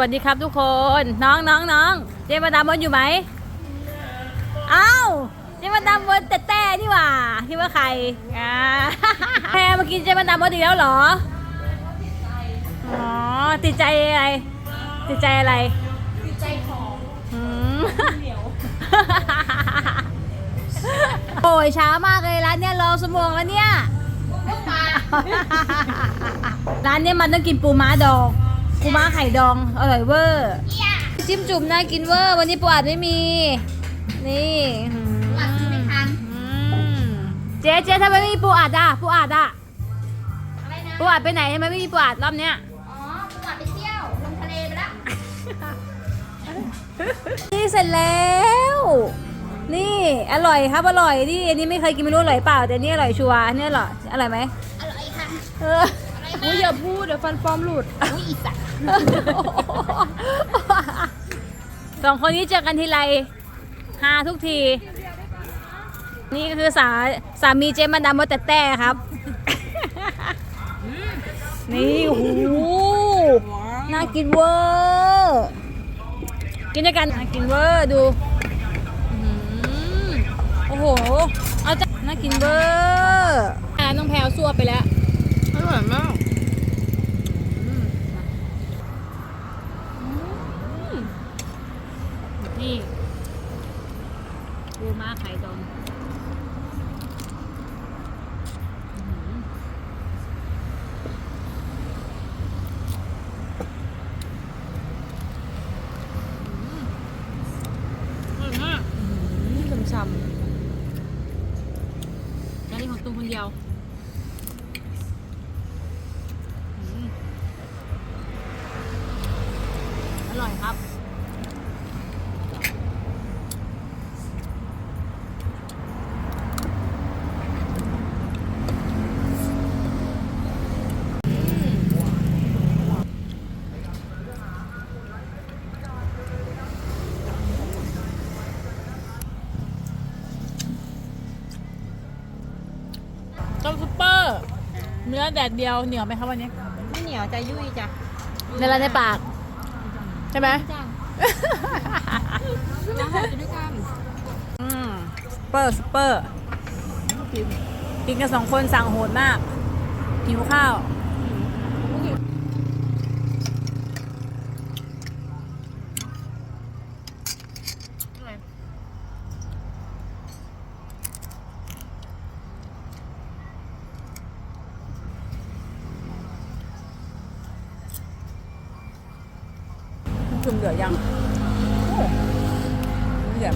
วัสดีครับทุกคน น้องน้องน้องเจมาดามบนอยู่ไหมเอ้าเจมาดามบนแต่แต่นี่หว่าคิดว่าใครอ่าแพรมากินเจมาดามบนอีกแล้วเหรออ๋อติดใจอะไรติดใจอะไรติดใจของอืมเหนียวโอ้ยช้ามากเลยร้านเนี้ยรอสมองแล้วเนี่ยมาร้านเนี้ยมันต้องกินปูม้าดอง ปูม้าไข่ดองอร่อยเวอร์เอียจิ้มจุ่มน่ากินเวอร์ วันนี้ปูอัดไม่มี นี่หืมหลักซื้อไม่ทันอืมเจ๊เจ๊ทำไมไม่มีปูอัดอะปูอัดอะอะไรนะปูอัดไปไหนทำไมไม่มีปูอัดรอบเนี้ยอ๋อประวัติไปเที่ยวลงทะเลไปแล้วนี่เสร็จแล้ว นี่อร่อยครับอร่อยนี่อันนี้ไม่เคยกินไม่รู้อร่อยเปล่า แต่นี่อร่อยชัวร์อันนี่อร่อยอร่อยไหมอร่อยค่ะเอออร่อยอุ้มายกอย่าพูดเดี๋ยวฟันปลอมหลุดอุ้ยอีสัตว์สองคนนี้เจอกันทีไรฮาทุกที นี่ก็คือสาสามีเจมมาดามว่าแต่แต่ครับ นี่โอ้โหน่ากินเวอร์กินด้วยกันน่ากินเวอร์ดูอื้อหือโอ้โห เอาจ้ะน่ากินเวอร์อ่าน้องแพลวซัวไปแล้วอร่อยมาก นี่ ปูม้าไข่ดองอื้อหืออร่อยมฉ่ำๆอันนี้ของตูมคนเดียวอื้ออร่อยครับ ต้มซุปเปอร์ เนื้อแดดเดียวเหนียวไหมครับวันนี้ไม่เหนียวจะยุ่ยจ้ะในร้านในปาก ใช่ไหมจ้ะน้ำหอมด้วยกันอืมซุปเปอร์ซุปเปอร์กินกันสองคนสั่งโหดมากหิวข้าว จุ่มเดือดยังโอ้เดือด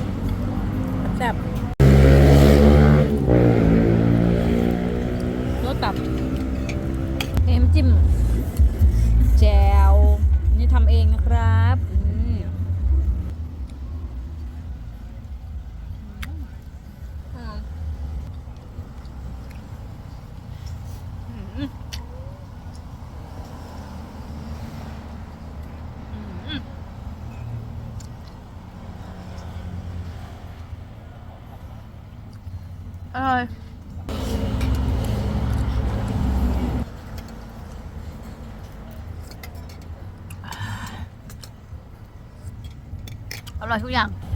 แซ่บรสแบบเอ็มจิ้ม แจว นี่ทำเองนะครับอืมอืมอืม อร่อยอ